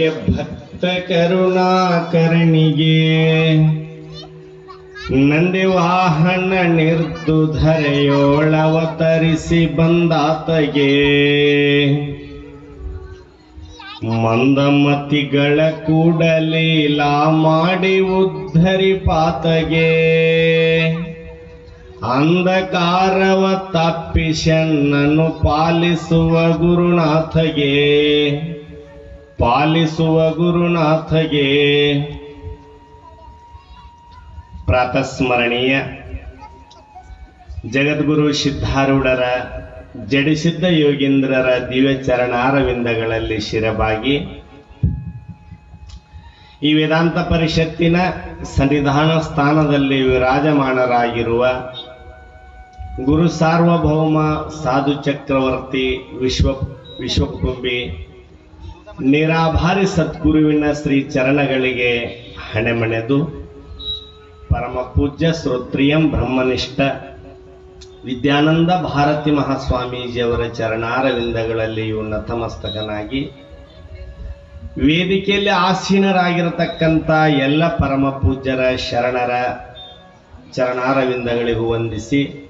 ಬಗೆ ಭಕ್ತ ಕರುಣಾಕರಣಿಗೆ ನಂದಿ ವಾಹನ ನಿರ್ದುಧರೆಯೋಳವತರಿಸಿ ಬಂದಾತಗೆ. ಮಂದಮತಿಗಳ ಕೂಡಲೀಲಾ ಮಾಡಿ ಉದ್ಧರಿ ಪಾತಗೆ ಅಂಧಕಾರವ ತಪ್ಪಿಶನ್ನನು ಪಾಲಿಸುವ ಗುರುನಾಥಗೆ. ಪಾಲಿಸುವ ಗುರುನಾಥಗೆ ಪ್ರಾತಸ್ಮರಣೀಯ. ಜಗದ್ಗುರು ಸಿದ್ಧಾರೂಢರ ಜಡಿಸಿದ್ದ ಯೋಗೀಂದ್ರರ ದಿವ್ಯ ಚರಣಾರವಿಂದಗಳಲ್ಲಿ ಶಿರಬಾಗಿ. ಈ ವೇದಾಂತ ಪರಿಷತ್ತಿನ ಸನ್ನಿಧಾನ ಸ್ಥಾನದಲ್ಲಿ ವಿರಾಜಮಾನರಾಗಿರುವ ಗುರು ಸಾರ್ವಭೌಮ ಸಾಧು ಚಕ್ರವರ್ತಿ ವಿಶ್ವ, ವಿಶ್ವಕುಟುಂಬಿ ನಿರಾಭಾರಿ ಸದ್ಗುರುವಿನ ಶ್ರೀ ಚರಣಗಳಿಗೆ ಹಣೆಮಣೆದು ಪರಮ ಪೂಜ್ಯ ಶ್ರೋತ್ರಿಯಂ ಬ್ರಹ್ಮನಿಷ್ಠ ವಿದ್ಯಾನಂದ ಭಾರತಿ ಮಹಾಸ್ವಾಮೀಜಿಯವರ ಚರಣಾರವಿಂದಗಳಲ್ಲಿ ನತಮಸ್ತಕನಾಗಿ ವೇದಿಕೆಯಲ್ಲಿ ಆಸೀನರಾಗಿರತಕ್ಕಂಥ ಎಲ್ಲ ಪರಮ ಪೂಜ್ಯರ ಶರಣರ ಚರಣಾರವಿಂದಗಳಿಗೂ ವಂದಿಸಿ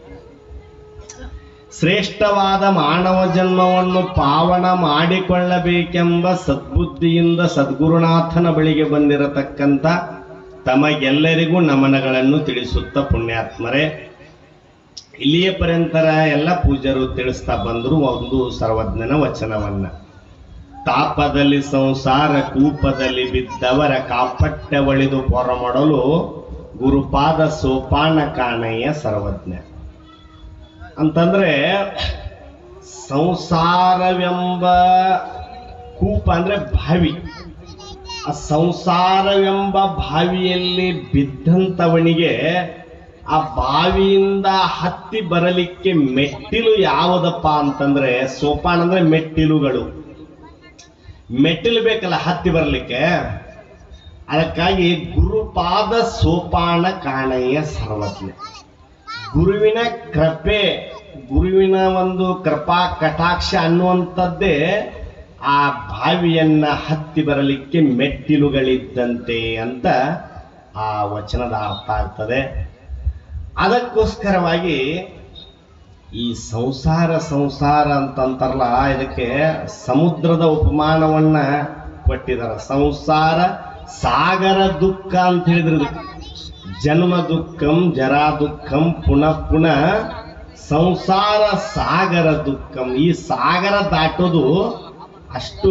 ಶ್ರೇಷ್ಠವಾದ ಮಾನವ ಜನ್ಮವನ್ನು ಪಾವನ ಮಾಡಿಕೊಳ್ಳಬೇಕೆಂಬ ಸದ್ಬುದ್ಧಿಯಿಂದ ಸದ್ಗುರುನಾಥನ ಬಳಿಗೆ ಬಂದಿರತಕ್ಕಂಥ ತಮಗೆಲ್ಲರಿಗೂ ನಮನಗಳನ್ನು ತಿಳಿಸುತ್ತ ಪುಣ್ಯಾತ್ಮರೇ. ಇಲ್ಲಿಯ ಪರ್ಯಂತರ ಎಲ್ಲ ಪೂಜರು ತಿಳಿಸ್ತಾ ಬಂದರು ಒಂದು ಸರ್ವಜ್ಞನ ವಚನವನ್ನ. ತಾಪದಲ್ಲಿ ಸಂಸಾರ, ಕೂಪದಲ್ಲಿ ಬಿದ್ದವರ ಕಾಪಟ್ಟ ಒಳಿದು ಹೊರಮಡಲು ಗುರುಪಾದ ಸೋಪಾನ ಕಾಣಯ್ಯ ಸರ್ವಜ್ಞ. ಅಂತಂದ್ರೆ ಸಂಸಾರವೆಂಬ ಕೂಪ ಅಂದ್ರೆ ಬಾವಿ ಆ ಸಂಸಾರವೆಂಬ ಬಾವಿಯಲ್ಲಿ ಬಿದ್ದಂಥವನಿಗೆ ಆ ಬಾವಿಯಿಂದ ಹತ್ತಿ ಬರಲಿಕ್ಕೆ ಮೆಟ್ಟಿಲು ಯಾವುದಪ್ಪ ಅಂತಂದ್ರೆ ಸೋಪಾನ ಅಂದ್ರೆ ಮೆಟ್ಟಿಲುಗಳು. ಮೆಟ್ಟಿಲು ಬೇಕಲ್ಲ ಹತ್ತಿ ಬರಲಿಕ್ಕೆ. ಅದಕ್ಕಾಗಿ ಗುರುಪಾದ ಸೋಪಾನ ಕಾಣೆಯ ಸರ್ವಜ್ಞ. ಗುರುವಿನ ಕೃಪೆ ಗುರುವಿನ ಒಂದು ಕೃಪಾ ಕಟಾಕ್ಷ ಅನ್ನುವಂಥದ್ದೇ ಆ ಬಾವಿಯನ್ನ ಹತ್ತಿ ಬರಲಿಕ್ಕೆ ಮೆಟ್ಟಿಲುಗಳಿದ್ದಂತೆ ಅಂತ ಆ ವಚನದ ಅರ್ಥ ಆಗ್ತದೆ. ಅದಕ್ಕೋಸ್ಕರವಾಗಿ ಈ ಸಂಸಾರ ಸಂಸಾರ ಅಂತಂತಾರಲ್ಲ ಇದಕ್ಕೆ ಸಮುದ್ರದ ಉಪಮಾನವನ್ನ ಕೊಟ್ಟಿದ್ದಾರೆ. ಸಂಸಾರ ಸಾಗರ ದುಃಖ ಅಂತ ಹೇಳಿದ್ರು ಜನ್ಮ ದುಃಖಂ ಜರಾ ದುಃಖಂ ಪುನಃ ಪುನಃ ಸಂಸಾರ ಸಾಗರ ದುಃಖಂ. ಈ ಸಾಗರ ದಾಟೋದು ಅಷ್ಟು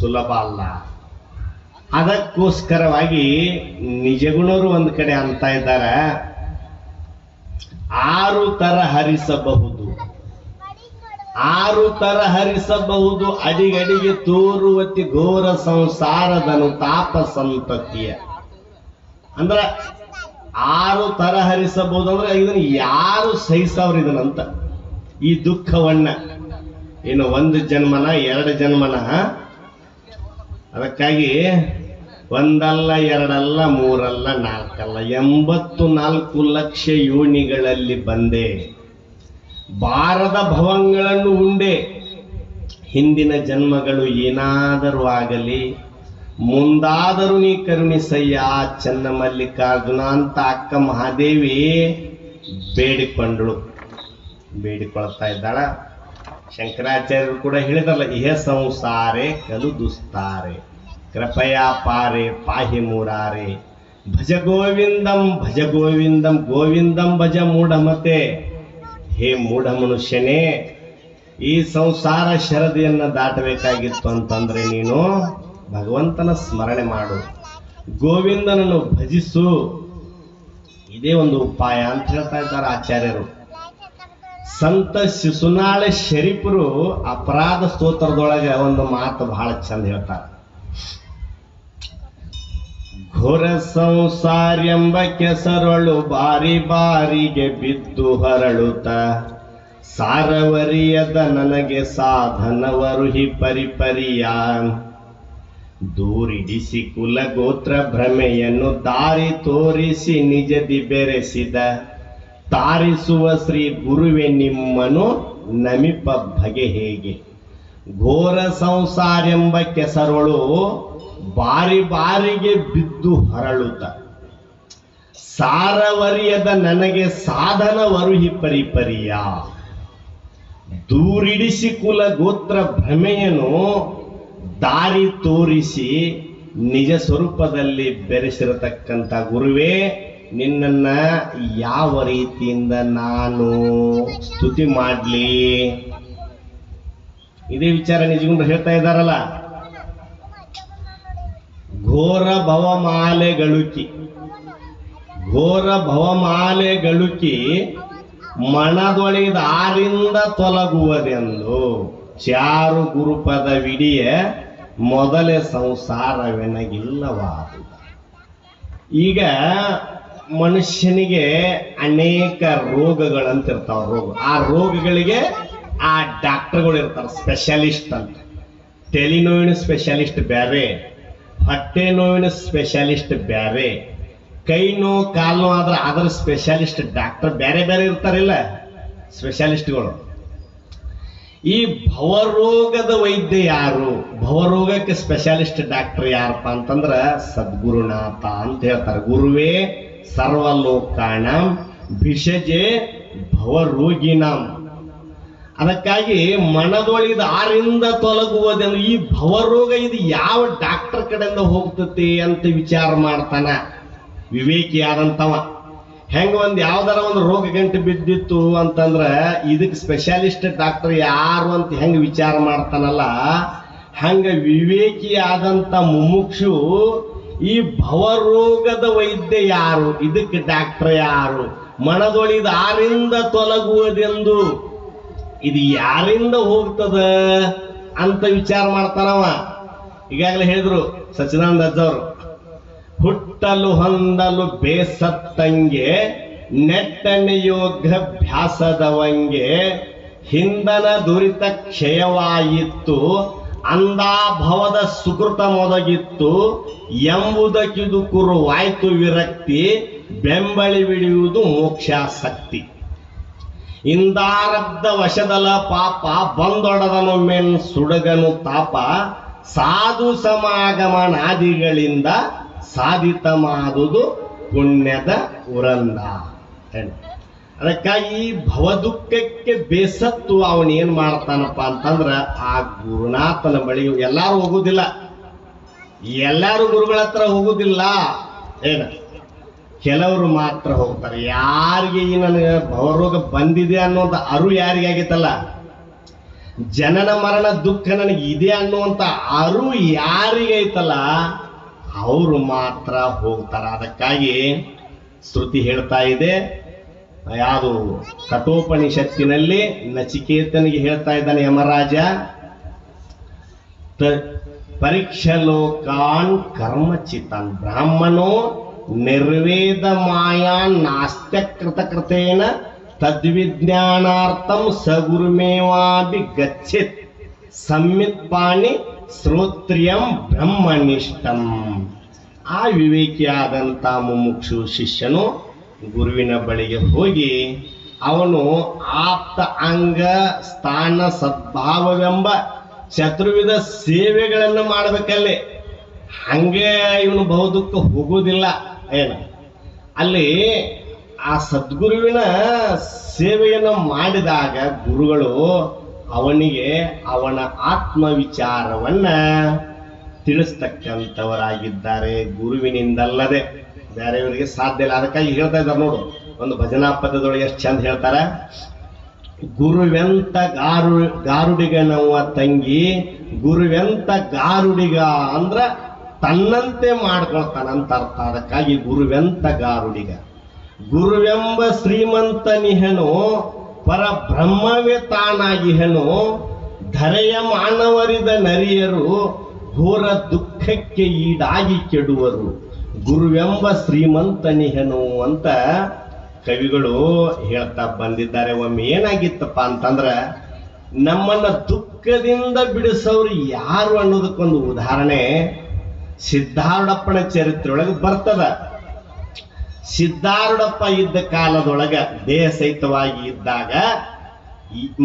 ಸುಲಭ ಅಲ್ಲ. ಅದಕ್ಕೋಸ್ಕರವಾಗಿ ನಿಜಗುಣರು ಒಂದ್ ಕಡೆ ಅಂತ ಇದ್ದಾರೆ. ಆರು ತರ ಹರಿಸಬಹುದು. ಆರು ತರ ಹರಿಸಬಹುದು. ಅಡಿಗಡಿಗೆ ತೋರುವತಿ ಘೋರ ಸಂಸಾರದನು ತಾಪ ಸಂತತಿಯ ಅಂದ್ರ ಆರು ತರ ಹರಿಸಬಹುದು ಅಂದ್ರೆ ಇದನ್ನ ಯಾರು ಸಹಿಸವ್ರ ಇದನ್ನಂತ. ಈ ದುಃಖವನ್ನ. ಇನ್ನು ಒಂದು ಜನ್ಮನ, ಎರಡು ಜನ್ಮನ ಅದಕ್ಕಾಗಿ ಒಂದಲ್ಲ, ಎರಡಲ್ಲ, ಮೂರಲ್ಲ, ನಾಲ್ಕಲ್ಲ, ಎಂಬತ್ತು ನಾಲ್ಕು ಲಕ್ಷ ಯೋನಿಗಳಲ್ಲಿ ಬಂದೆ. ಬಾರದ ಭವಂಗಳನ್ನು ಉಂಡೆ. ಹಿಂದಿನ ಜನ್ಮಗಳು ಏನಾದರೂ ಆಗಲಿ ಮುಂದಾದರೂ ನೀ ಕರುಣಿಸಯ್ಯ ಚನ್ನ ಮಲ್ಲಿಕಾರ್ಜುನ ಅಂತ ಅಕ್ಕ ಮಹಾದೇವಿ ಬೇಡಿಕೊಂಡಳು. ಬೇಡಿಕೊಳ್ತಾ ಇದ್ದಾಳ. ಶಂಕರಾಚಾರ್ಯರು ಕೂಡ ಹೇಳಿದಲ್ಲ ಇಹ ಸಂಸಾರೆ ಕಲು ದುಸ್ತಾರೆ. ಕೃಪಯಾ ಪಾರೆ ಪಾಹಿ ಮೂರಾರೆ. ಭಜ ಗೋವಿಂದಂ ಭಜ ಗೋವಿಂದಂ ಗೋವಿಂದಂ ಭಜ ಮೂಢಮತೆ. ಹೇ ಮೂಢ ಮನುಷ್ಯನೇ, ಈ ಸಂಸಾರ ಶರದಿಯನ್ನು ದಾಟಬೇಕಾಗಿತ್ತು ಅಂತಂದ್ರೆ ನೀನು ಭಗವಂತನ ಸ್ಮರಣೆ ಮಾಡು. ಗೋವಿಂದನನ್ನು ಭಜಿಸು. ಇದೇ ಒಂದು ಉಪಾಯ ಅಂತ ಹೇಳ್ತಾ ಇದ್ದಾರೆ ಆಚಾರ್ಯರು. ಸಂತ ಶಿಶುನಾಳ ಶರೀಫರು ಅಪರಾಧ ಸ್ತೋತ್ರದೊಳಗೆ ಒಂದು ಮಾತು ಬಹಳ ಚಂದ ಹೇಳ್ತಾರೆ. ಘೋರ ಸಂಸಾರ್ಯಂಬ ಕೆಸರಳು ಬಾರಿ ಬಾರಿಗೆ ಬಿದ್ದು ಹರಳುತ್ತ. ಸಾರವರಿಯದ ನನಗೆ ಸಾಧನವರುಹಿ ಪರಿಪರಿಯ. ದೂರಿಡಿಸಿ ಕುಲ ಗೋತ್ರ ಭ್ರಮೆಯನ್ನು ದಾರಿ ತೋರಿಸಿ ನಿಜದಿ ಬೆರೆಸಿದ, ತಾರಿಸುವ ಶ್ರೀ ಗುರುವೆ ನಿಮ್ಮನು ನಮಿಪ ಬಗೆ ಹೇಗೆ? ಘೋರ ಸಂಸಾರ ಎಂಬ ಕೆಸರೊಳು ಬಾರಿ ಬಾರಿಗೆ ಬಿದ್ದು ಹರಳುತ್ತ. ಸಾರವರಿಯದ ನನಗೆ ಸಾಧನ ವರುಹಿ ಪರಿಪರಿಯ. ದೂರಿಡಿಸಿ ಕುಲ ಗೋತ್ರ ಭ್ರಮೆಯನ್ನು ದಾರಿ ತೋರಿಸಿ ನಿಜ ಸ್ವರೂಪದಲ್ಲಿ ಬೆರೆಸಿರತಕ್ಕಂಥ ಗುರುವೇ, ನಿನ್ನನ್ನ ಯಾವ ರೀತಿಯಿಂದ ನಾನು ಸ್ತುತಿ ಮಾಡಲಿ? ಇದೇ ವಿಚಾರ ನಿಜಗುಂಡ್ರು ಹೇಳ್ತಾ ಇದ್ದಾರಲ್ಲ. ಘೋರ ಭವಮಾಲೆಗಳುಕಿ ಘೋರ ಭವಮಾಲೆಗಳುಕಿ ಮಣದೊಳಿದ ಆರಿಂದ ತೊಲಗುವುದೆಂದು ಚಾರು ಗುರುಪದ ವಿಡಿಯ ಮೊದಲೇ ಸಂಸಾರವೆನಗಿಲ್ಲವಾದು ಈಗ ಮನುಷ್ಯನಿಗೆ ಅನೇಕ ರೋಗಗಳಂತಿರ್ತಾವ ರೋಗ. ಆ ರೋಗಗಳಿಗೆ ಆ ಡಾಕ್ಟರ್ಗಳು ಇರ್ತಾರೆ ಸ್ಪೆಷಲಿಸ್ಟ್ ಅಂತ. ತಲೆನೋವಿನ ಸ್ಪೆಷಲಿಸ್ಟ್ ಬೇರೆ ಹೊಟ್ಟೆ ನೋವಿನ ಸ್ಪೆಷಲಿಸ್ಟ್ ಬೇರೆ ಕೈ ನೋವು ಕಾಲು ನೋವು ಆದ್ರೆ ಅದರ ಸ್ಪೆಷಲಿಸ್ಟ್ ಡಾಕ್ಟರ್ ಬೇರೆ ಬೇರೆ ಇರ್ತಾರಿಲ್ಲ, ಸ್ಪೆಷಲಿಸ್ಟ್ಗಳು. ಈ ಭವರೋಗದ ವೈದ್ಯ ಯಾರು? ಭವರೋಗಕ್ಕೆ ಸ್ಪೆಷಲಿಸ್ಟ್ ಡಾಕ್ಟರ್ ಯಾರಪ್ಪ ಅಂತಂದ್ರ ಸದ್ಗುರುನಾಥ ಅಂತ ಹೇಳ್ತಾರೆ. ಗುರುವೇ ಸರ್ವಲೋಕಾಣ ಭಿಷಜೆ ಭವರೋಗಿನಾಂ. ಅದಕ್ಕಾಗಿ ಮನದೊಳಿದ ಆರಿಂದ ತೊಲಗುವುದನ್ನು ಈ ಭವರೋಗ ಇದು ಯಾವ ಡಾಕ್ಟರ್ ಕಡೆಯಿಂದ ಹೋಗ್ತತಿ ಅಂತ ವಿಚಾರ ಮಾಡ್ತಾನ. ವಿವೇಕಿಯಾದಂತವ ಹೆಂಗ ಒಂದ್ ಯಾವ್ದಾರ ಒಂದು ರೋಗ ಗಂಟು ಬಿದ್ದಿತ್ತು ಅಂತಂದ್ರ ಇದಕ್ ಸ್ಪೆಷಾಲಿಸ್ಟ್ ಡಾಕ್ಟರ್ ಯಾರು ಅಂತ ಹೆಂಗ ವಿಚಾರ ಮಾಡ್ತಾನಲ್ಲ, ಹಂಗ ವಿವೇಕಿಯಾದಂತ ಮುಮುಕ್ಷು ಈ ಭವರೋಗದ ವೈದ್ಯ ಯಾರು? ಇದಕ್ಕೆ ಡಾಕ್ಟರ್ ಯಾರು? ಮನದೊಳಿದ ಆರಿಂದ ತೊಲಗುವುದೆಂದು ಇದು ಯಾರಿಂದ ಹೋಗ್ತದ ಅಂತ ವಿಚಾರ ಮಾಡ್ತಾನವ. ಈಗಾಗಲೇ ಹೇಳಿದ್ರು ಸಚ್ಚಿದಾನಂದ ಅಜ್ಜವರು. ಹುಟ್ಟಲು ಹೊಂದಲು ಬೇಸತ್ತಂಗೆ ನೆಟ್ಟನೆಯೋಗಾಭ್ಯಾಸದವಂಗೆ ಹಿಂದನ ದುರಿತ ಕ್ಷಯವಾಯಿತ್ತು ಅಂದಾಭವದ ಸುಕೃತ ಮೊದಗಿತ್ತು, ಎಂಬುದಕ್ಕಿದು ಕುರುವಾಯ್ತು ವಿರಕ್ತಿ, ಬೆಂಬಳಿ ಬಿಡುವುದು ಮೋಕ್ಷಾಸಕ್ತಿ. ಇಂದಾರಬ್ಧ ವಶದಲ ಪಾಪ, ಬಂದೊಡದನೊಮ್ಮೆನ್ ಸುಡಗನು ತಾಪ, ಸಾಧು ಸಮಾಗಮನಾದಿಗಳಿಂದ ಸಾಧಿತಮಾದುದು ಪುಣ್ಯದ ಉರಂದ. ಅದಕ್ಕಾಗಿ ಭವದುಃಖಕ್ಕೆ ಬೇಸತ್ತು ಅವನು ಏನು ಮಾಡ್ತಾನಪ್ಪ ಅಂತಂದ್ರ ಆ ಗುರುನಾಥನ ಬಳಿ ಎಲ್ಲಾರು ಹೋಗುದಿಲ್ಲ. ಎಲ್ಲಾರು ಗುರುಗಳ ಹತ್ರ ಹೋಗುದಿಲ್ಲ. ಏನ ಕೆಲವರು ಮಾತ್ರ ಹೋಗ್ತಾರೆ. ಯಾರಿಗೆ ಈ ನನಗೆ ಭವರೋಗ ಬಂದಿದೆ ಅನ್ನುವಂತ ಅರು ಯಾರಿಗೆ ಆಗೈತಲ್ಲ? ಜನನ ಮರಣ ದುಃಖ ನನಗೆ ಇದೆ ಅನ್ನುವಂಥ ಅರು ಯಾರಿಗೆ ಐತಲ್ಲ? ಅವರು ಮಾತ್ರ ಹೋಗ್ತಾರೆ. ಅದಕ್ಕಾಗಿ ಶ್ರುತಿ ಹೇಳ್ತಾ ಇದೆ. ಯಾವುದು? ಕಠೋಪನಿಷತ್ತಿನಲ್ಲಿ ನಚಿಕೇತನಿಗೆ ಹೇಳ್ತಾ ಇದ್ದಾನೆ ಯಮರಾಜ. ಪರೀಕ್ಷಲೋಕಾನ್ ಕರ್ಮಚಿತಾನ್ ಬ್ರಾಹ್ಮಣೋ ನಿರ್ವೇದ ಮಾಯಾನ್ ನಾಸ್ತ್ಯ ಕೃತಕೃತೇನ ತದ್ವಿಜ್ಞಾನಾರ್ಥಂ ಸಗುರುಮೇವಾಭಿ ಗಚ್ಚಿತ್ ಸಂಮಿತ್ ಪಾಣಿ ಶ್ರೋತ್ರಿಯಂ ಬ್ರಹ್ಮನಿಷ್ಠಂ. ಆ ವಿವೇಕಿಯಾದಂಥ ಮುಮುಕ್ಷು ಶಿಷ್ಯನು ಗುರುವಿನ ಬಳಿಗೆ ಹೋಗಿ ಅವನು ಆಪ್ತ ಅಂಗ ಸ್ಥಾನ ಸದ್ಭಾವವೆಂಬ ಚತುರ್ವಿಧ ಸೇವೆಗಳನ್ನು ಮಾಡಬೇಕಲ್ಲಿ. ಹಂಗೆ ಇವನು ಬೌದ್ಧಕ್ಕೆ ಹೋಗುವುದಿಲ್ಲ. ಏನು? ಅಲ್ಲಿ ಆ ಸದ್ಗುರುವಿನ ಸೇವೆಯನ್ನು ಮಾಡಿದಾಗ ಗುರುಗಳು ಅವನಿಗೆ ಅವನ ಆತ್ಮ ವಿಚಾರವನ್ನ ತಿಳಿಸ್ತಕ್ಕಂಥವರಾಗಿದ್ದಾರೆ. ಗುರುವಿನಿಂದಲ್ಲದೆ ಬೇರೆಯವರಿಗೆ ಸಾಧ್ಯ ಇಲ್ಲ. ಅದಕ್ಕಾಗಿ ಹೇಳ್ತಾ ಇದ್ದಾರೆ ನೋಡು, ಒಂದು ಭಜನಾ ಪದದೊಳಗೆ ಎಷ್ಟು ಚಂದ ಹೇಳ್ತಾರ? ಗುರುವೆಂತ ಗಾರು ಗಾರುಡಿಗನವ ತಂಗಿ, ಗುರುವೆಂತ ಗಾರುಡಿಗ ಅಂದ್ರ ತನ್ನಂತೆ ಮಾಡ್ಕೊಳ್ತಾನಂತ ಅರ್ಥ. ಅದಕ್ಕಾಗಿ ಗುರುವೆಂತ ಗಾರುಡಿಗ. ಗುರುವೆಂಬ ಶ್ರೀಮಂತನಿಹನು ಪರ ಬ್ರಹ್ಮವೇ ತಾನಾಗಿಹನು ಧರೆಯ ಮಾನವರಿದ ನರಿಯರು ಘೋರ ದುಃಖಕ್ಕೆ ಈಡಾಗಿ ಕೆಡುವರು. ಗುರುವೆಂಬ ಶ್ರೀಮಂತನಿಹನು ಅಂತ ಕವಿಗಳು ಹೇಳ್ತಾ ಬಂದಿದ್ದಾರೆ. ಒಮ್ಮೆ ಏನಾಗಿತ್ತಪ್ಪ ಅಂತಂದ್ರ, ನಮ್ಮನ್ನ ದುಃಖದಿಂದ ಬಿಡಿಸೋರು ಯಾರು ಅನ್ನೋದಕ್ಕೊಂದು ಉದಾಹರಣೆ ಸಿದ್ಧಾರೂಢಪ್ಪನ ಚರಿತ್ರೆಯೊಳಗೆ ಬರ್ತದ. ಸಿದ್ಧಾರೂಢಪ್ಪ ಇದ್ದ ಕಾಲದೊಳಗ ದೇಹ ಸಹಿತವಾಗಿ ಇದ್ದಾಗ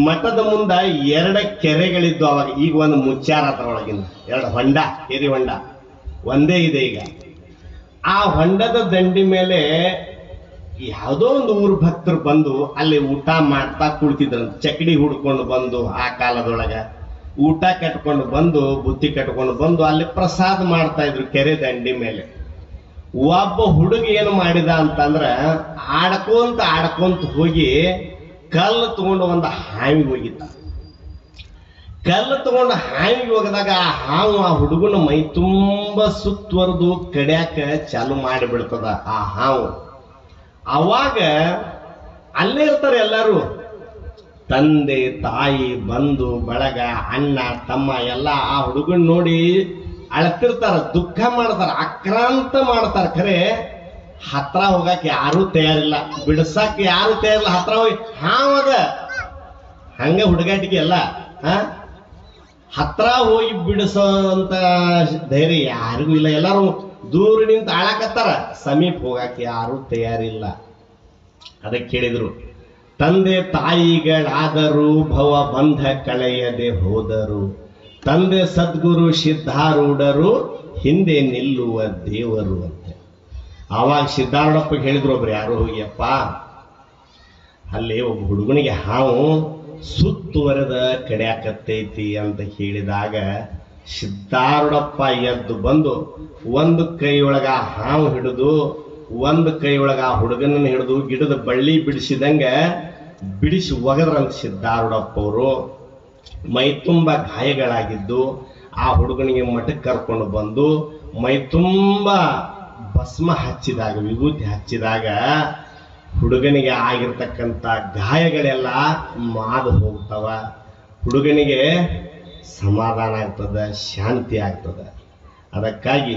ಮಠದ ಮುಂದ ಎರಡ ಕೆರೆಗಳಿದ್ದು ಅವಾಗ, ಈಗ ಒಂದು ಮುಚ್ಚಾರ ಅದರೊಳಗಿನ ಎರಡು ಹೊಂಡ ಕೆರೆ ಹೊಂಡ, ಒಂದೇ ಇದೆ ಈಗ. ಆ ಹೊಂಡದ ದಂಡಿ ಮೇಲೆ ಯಾವುದೋ ಒಂದು ಊರು ಭಕ್ತರು ಬಂದು ಅಲ್ಲಿ ಊಟ ಮಾಡ್ತಾ ಕುಳಿತಿದ್ರು ಚಕಡಿ ಹುಡ್ಕೊಂಡು ಬಂದು ಆ ಕಾಲದೊಳಗ, ಊಟ ಕಟ್ಕೊಂಡು ಬಂದು, ಬುತ್ತಿ ಕಟ್ಕೊಂಡು ಬಂದು ಅಲ್ಲಿ ಪ್ರಸಾದ ಮಾಡ್ತಾ ಇದ್ರು ಕೆರೆ ದಂಡಿ ಮೇಲೆ. ಒಬ್ಬ ಹುಡುಗ ಏನು ಮಾಡಿದ ಅಂತಂದ್ರ ಆಡ್ಕೊಂತ ಆಡ್ಕೊಂತ ಹೋಗಿ ಕಲ್ಲು ತಗೊಂಡು ಒಂದು ಹಾವಿಗೆ ಹೋಗಿದ್ದ. ಕಲ್ಲು ತಗೊಂಡು ಹಾವಿಗೆ ಹೋಗದಾಗ ಆ ಹಾವು ಆ ಹುಡುಗನ ಮೈ ತುಂಬ ಸುತ್ತುವರೆದು ಕಡ್ಯಾಕ ಚಾಲು ಮಾಡಿಬಿಡ್ತದ ಆ ಹಾವು. ಅವಾಗ ಅಲ್ಲೇ ಇರ್ತಾರೆ ಎಲ್ಲರೂ. ತಂದೆ ತಾಯಿ ಬಂಧು ಬಳಗ ಅಣ್ಣ ತಮ್ಮ ಎಲ್ಲ ಆ ಹುಡುಗನ್ ನೋಡಿ ಅಳ್ತಿರ್ತಾರ, ದುಃಖ ಮಾಡ್ತಾರ, ಆಕ್ರಾಂತ ಮಾಡ್ತಾರ. ಖರೆ, ಹತ್ರ ಹೋಗಕ್ ಯಾರು ತಯಾರಿಲ್ಲ, ಬಿಡ್ಸಕ್ ಯಾರು ತಯಾರಿಲ್ಲ, ಹತ್ರ ಹೋಗಿ ಹಾವದ ಹಂಗ ಹುಡುಗಾಟಿಗೆ ಅಲ್ಲ ಹತ್ರ ಹೋಗಿ ಬಿಡಿಸೋಂತ ಧೈರ್ಯ ಯಾರಿಗೂ ಇಲ್ಲ. ಎಲ್ಲರೂ ದೂರ ನಿಂತ ಆಳಾಕತ್ತಾರ, ಸಮೀಪ ಹೋಗಕ್ಕೆ ಯಾರು ತಯಾರಿಲ್ಲ. ಅದಕ್ಕೆ ಕೇಳಿದ್ರು, ತಂದೆ ತಾಯಿಗಳಾದರೂ ಭವ ಬಂಧ ಕಳೆಯದೆ ಹೋದರು. ತಂದೆ ಸದ್ಗುರು ಸಿದ್ಧಾರೂಢರು ಹಿಂದೆ ನಿಲ್ಲುವ ದೇವರು ಅಂತ. ಆವಾಗ ಸಿದ್ಧಾರೂಢಪ್ಪ ಹೇಳಿದ್ರು ಒಬ್ರು ಯಾರು ಹೋಗ್ಯಪ್ಪ, ಅಲ್ಲಿ ಒಬ್ಬ ಹುಡುಗನಿಗೆ, ಹಾವು ಸುತ್ತುವರೆದ ಕಡೆಯಾಕತ್ತೈತಿ ಅಂತ ಹೇಳಿದಾಗ ಸಿದ್ಧಾರೂಢಪ್ಪ ಎದ್ದು ಬಂದು ಒಂದು ಕೈಯೊಳಗ ಹಾವು ಹಿಡಿದು, ಒಂದು ಕೈಯೊಳಗ ಆ ಹುಡುಗನನ್ನ ಹಿಡಿದು ಗಿಡದ ಬಳ್ಳಿ ಬಿಡಿಸಿದಂಗ ಬಿಡಿಸಿ ಒಗದ್ರಂತ ಸಿದ್ಧಾರೂಢಪ್ಪ ಅವರು. ಮೈ ತುಂಬ ಗಾಯಗಳಾಗಿದ್ದು ಆ ಹುಡುಗನಿಗೆ ಮಠಕ್ಕೆ ಕರ್ಕೊಂಡು ಬಂದು ಮೈ ತುಂಬ ಭಸ್ಮ ಹಚ್ಚಿದಾಗ, ವಿಭೂತಿ ಹಚ್ಚಿದಾಗ ಹುಡುಗನಿಗೆ ಆಗಿರ್ತಕ್ಕಂಥ ಗಾಯಗಳೆಲ್ಲ ಮಾದು ಹೋಗ್ತವ. ಹುಡುಗನಿಗೆ ಸಮಾಧಾನ ಆಗ್ತದೆ, ಶಾಂತಿ ಆಗ್ತದೆ. ಅದಕ್ಕಾಗಿ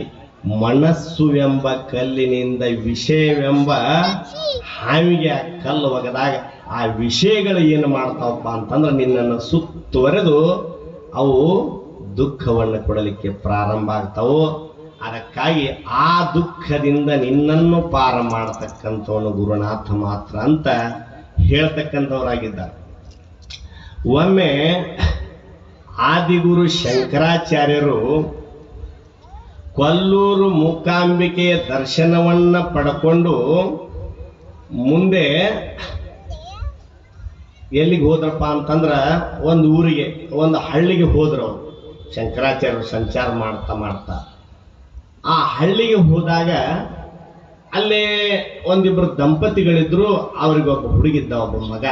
ಮನಸ್ಸು ಎಂಬ ಕಲ್ಲಿನಿಂದ ವಿಷಯವೆಂಬ ಹಾವಿಗೆ ಕಲ್ಲು ಒಗದಾಗ ಆ ವಿಷಯಗಳು ಏನು ಮಾಡ್ತಾವಪ್ಪ ಅಂತಂದ್ರೆ ನಿನ್ನನ್ನು ಸುತ್ತುವರೆದು ಅವು ದುಃಖವನ್ನು ಕೊಡಲಿಕ್ಕೆ ಪ್ರಾರಂಭ ಆಗ್ತಾವು, ಅದಕ್ಕಾಗಿ ಆ ದುಃಖದಿಂದ ನಿನ್ನನ್ನು ಪಾರ ಮಾಡತಕ್ಕಂಥವನು ಗುರುನಾಥ ಮಾತ್ರ ಅಂತ ಹೇಳ್ತಕ್ಕಂಥವರಾಗಿದ್ದಾರೆ. ಒಮ್ಮೆ ಆದಿಗುರು ಶಂಕರಾಚಾರ್ಯರು ಕೊಲ್ಲೂರು ಮೂಕಾಂಬಿಕೆಯ ದರ್ಶನವನ್ನ ಪಡ್ಕೊಂಡು ಮುಂದೆ ಎಲ್ಲಿಗೆ ಹೋದ್ರಪ್ಪ ಅಂತಂದ್ರೆ ಒಂದು ಊರಿಗೆ, ಒಂದು ಹಳ್ಳಿಗೆ ಹೋದ್ರು ಅವ್ರು. ಶಂಕರಾಚಾರ್ಯರು ಸಂಚಾರ ಮಾಡ್ತಾ ಮಾಡ್ತಾ. ಆ ಹಳ್ಳಿಗೆ ಹೋದಾಗ ಅಲ್ಲಿ ಒಂದಿಬ್ಬರು ದಂಪತಿಗಳಿದ್ರು ಅವ್ರಿಗೊಬ್ಬ ಹುಡುಗಿದ್ದ ಒಬ್ಬ ಮಗ.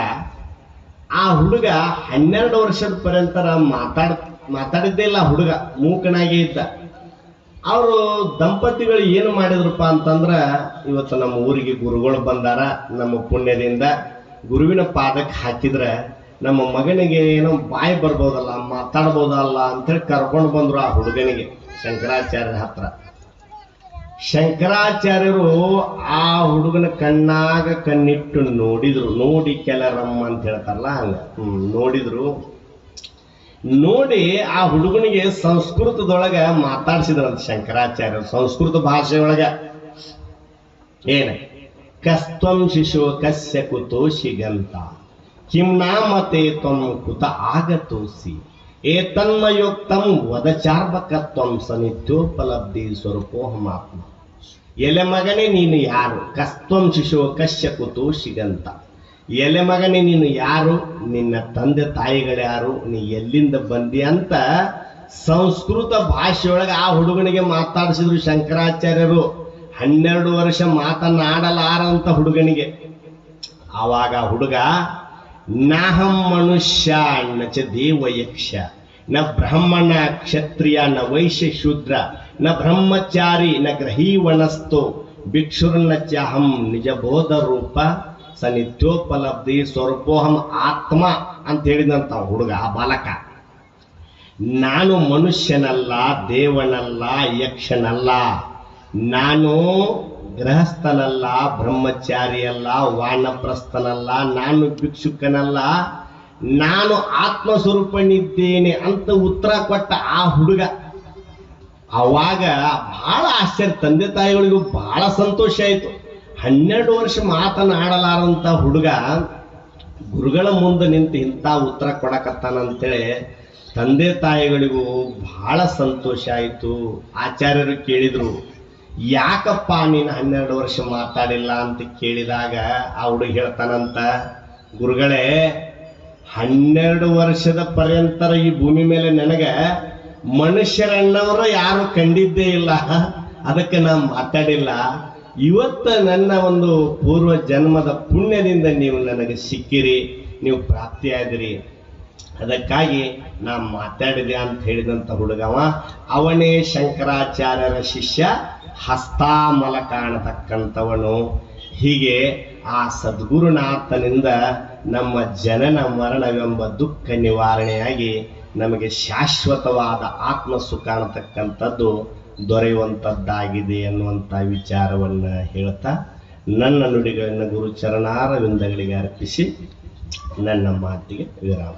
ಆ ಹುಡುಗ ಹನ್ನೆರಡು ವರ್ಷದ ಪರ್ಯಂತರ ಮಾತಾಡ್, ಮಾತಾಡಿದ್ದೇ ಇಲ್ಲ ಹುಡುಗ, ಮೂಕನಾಗೇ ಇದ್ದ. ಅವರು ದಂಪತಿಗಳು ಏನು ಮಾಡಿದ್ರಪ್ಪ ಅಂತಂದ್ರೆ, ಇವತ್ತು ನಮ್ಮ ಊರಿಗೆ ಗುರುಗಳು ಬಂದಾರ, ನಮ್ಮ ಪುಣ್ಯದಿಂದ ಗುರುವಿನ ಪಾದಕ್ಕೆ ಹಾಕಿದ್ರೆ ನಮ್ಮ ಮಗನಿಗೆ ಏನೋ ಬಾಯಿ ಬರ್ಬೋದಲ್ಲ, ಮಾತಾಡ್ಬೋದಲ್ಲ ಅಂತೇಳಿ ಕರ್ಕೊಂಡು ಬಂದ್ರು ಆ ಹುಡುಗನಿಗೆ ಶಂಕರಾಚಾರ್ಯರ ಹತ್ರ. ಶಂಕರಾಚಾರ್ಯರು ಆ ಹುಡುಗನ ಕಣ್ಣಾಗ ಕಣ್ಣಿಟ್ಟು ನೋಡಿದ್ರು. ನೋಡಿ ಕೆಲರಮ್ಮ ಅಂತ ಹೇಳ್ತಾರಲ್ಲ ಹಂಗ. ನೋಡಿದ್ರು. ನೋಡಿ ಆ ಹುಡುಗನಿಗೆ ಸಂಸ್ಕೃತದೊಳಗ ಮಾತಾಡ್ಸಿದ್ರಂತ ಶಂಕರಾಚಾರ್ಯರು, ಸಂಸ್ಕೃತ ಭಾಷೆಯೊಳಗ. ಏನ? ಕಸ್ತ್ವಂ ಶಿಶೋ ಕಸ್ಯ ಕುತೋಷಿಗಂತ. ಕಿಂ ನಾಮತೆ ತ್ವಂ ಕುತ ಆಗತೋಸಿ. ಏತನ್ಮಯೋಕ್ತಂ ವದಚಾರ್ಭಕತ್ವಂ ಸನಿತ್ಯೋಪಲಬ್ಧಿ ಸ್ವರೂಪೋಹಮಾತ್ಮ. ಎಲೆ ಮಗನೇ ನೀನು ಯಾರು? ಕಸ್ತ್ವಂ ಶಿಶೋ ಕಶ್ಯ ಕುತೋಷಿಗಂತ. ಎಲೆ ಮಗನೇ ನೀನು ಯಾರು? ನಿನ್ನ ತಂದೆ ತಾಯಿಗಳು ಯಾರು? ನೀ ಎಲ್ಲಿಂದ ಬಂದಿ ಅಂತ ಸಂಸ್ಕೃತ ಭಾಷೆಯೊಳಗೆ ಆ ಹುಡುಗನಿಗೆ ಮಾತಾಡಿಸಿದ್ರು ಶಂಕರಾಚಾರ್ಯರು. ಹನ್ನೆರಡು ವರ್ಷ ಮಾತನಾಡಲಾರಂತ ಹುಡುಗನಿಗೆ. ಆವಾಗ ಹುಡುಗ, ನಾಹಂ ಮನುಷ್ಯ ನ ಚ ದೇವ ಯಕ್ಷ ನ ಬ್ರಾಹ್ಮಣ ಕ್ಷತ್ರಿಯ ನ ವೈಶ್ಯ ಶೂದ್ರ ನ ಬ್ರಹ್ಮಚಾರಿ ನ ಗ್ರಹೀವಣಸ್ಥೋ ಭಿಕ್ಷುರ್ನ ಚಹಂ ನಿಜ ಬೋಧ ರೂಪ ಸ ನಿತ್ಯೋಪಲಬ್ಧಿ ಸ್ವರೂಪೋಹಂ ಆತ್ಮ ಅಂತ ಹೇಳಿದಂತ ಹುಡುಗ ಬಾಲಕ. ನಾನು ಮನುಷ್ಯನಲ್ಲ, ದೇವನಲ್ಲ, ಯಕ್ಷನಲ್ಲ. ನಾನು ಗೃಹಸ್ಥನಲ್ಲ, ಬ್ರಹ್ಮಚಾರಿಯಲ್ಲ, ವಾನಪ್ರಸ್ಥನಲ್ಲ, ನಾನು ಭಿಕ್ಷುಕನಲ್ಲ, ನಾನು ಆತ್ಮಸ್ವರೂಪನಿದ್ದೇನೆ ಅಂತ ಉತ್ತರ ಕೊಟ್ಟ ಆ ಹುಡುಗ. ಅವಾಗ ಬಹಳ ಆಶ್ಚರ್ಯ. ತಂದೆ ತಾಯಿಗಳಿಗೂ ಬಹಳ ಸಂತೋಷ ಆಯಿತು. ಹನ್ನೆರಡು ವರ್ಷ ಮಾತನಾಡಲಾರಂತ ಹುಡುಗ ಗುರುಗಳ ಮುಂದೆ ನಿಂತು ಇಂಥ ಉತ್ತರ ಕೊಡಕತ್ತಾನಂತೇಳಿ ತಂದೆ ತಾಯಿಗಳಿಗೂ ಬಹಳ ಸಂತೋಷ ಆಯಿತು. ಆಚಾರ್ಯರು ಕೇಳಿದ್ರು ಯಾಕಪ್ಪ ನೀನು ಹನ್ನೆರಡು ವರ್ಷ ಮಾತಾಡಿಲ್ಲ ಅಂತ ಕೇಳಿದಾಗ ಆ ಹುಡುಗ ಹೇಳ್ತಾನಂತ, ಗುರುಗಳೇ, ಹನ್ನೆರಡು ವರ್ಷದ ಪರ್ಯಂತರ ಈ ಭೂಮಿ ಮೇಲೆ ನನಗೆ ಮನುಷ್ಯರನ್ನವರು ಯಾರು ಕಂಡಿದ್ದೇ ಇಲ್ಲ. ಅದಕ್ಕೆ ನಾನು ಮಾತಾಡಿಲ್ಲ. ಇವತ್ತು ನನ್ನ ಒಂದು ಪೂರ್ವ ಜನ್ಮದ ಪುಣ್ಯದಿಂದ ನೀವು ನನಗೆ ಸಿಕ್ಕಿರಿ, ನೀವು ಪ್ರಾಪ್ತಿಯಾದಿರಿ. ಅದಕ್ಕಾಗಿ ನಾ ಮಾತಾಡಿದೆ ಅಂತ ಹೇಳಿದಂಥ ಹುಡುಗವ, ಅವನೇ ಶಂಕರಾಚಾರ್ಯರ ಶಿಷ್ಯ ಹಸ್ತಾಮಲ ಕಾಣತಕ್ಕಂಥವನು ಹೀಗೆ ಆ ಸದ್ಗುರುನಾಥನಿಂದ ನಮ್ಮ ಜನನ ಮರಣವೆಂಬ ದುಃಖ ನಿವಾರಣೆಯಾಗಿ ನಮಗೆ ಶಾಶ್ವತವಾದ ಆತ್ಮ ಸುಖ ಅನ್ನತಕ್ಕಂಥದ್ದು ದೊರೆಯುವಂಥದ್ದಾಗಿದೆ ಅನ್ನುವಂಥ ವಿಚಾರವನ್ನು ಹೇಳ್ತಾ ನನ್ನ ನುಡಿಗಳನ್ನು ಗುರು ಚರಣಾರವಿಂದಗಳಿಗೆ ಅರ್ಪಿಸಿ ನನ್ನ ಮಾತಿಗೆ ವಿರಾಮ.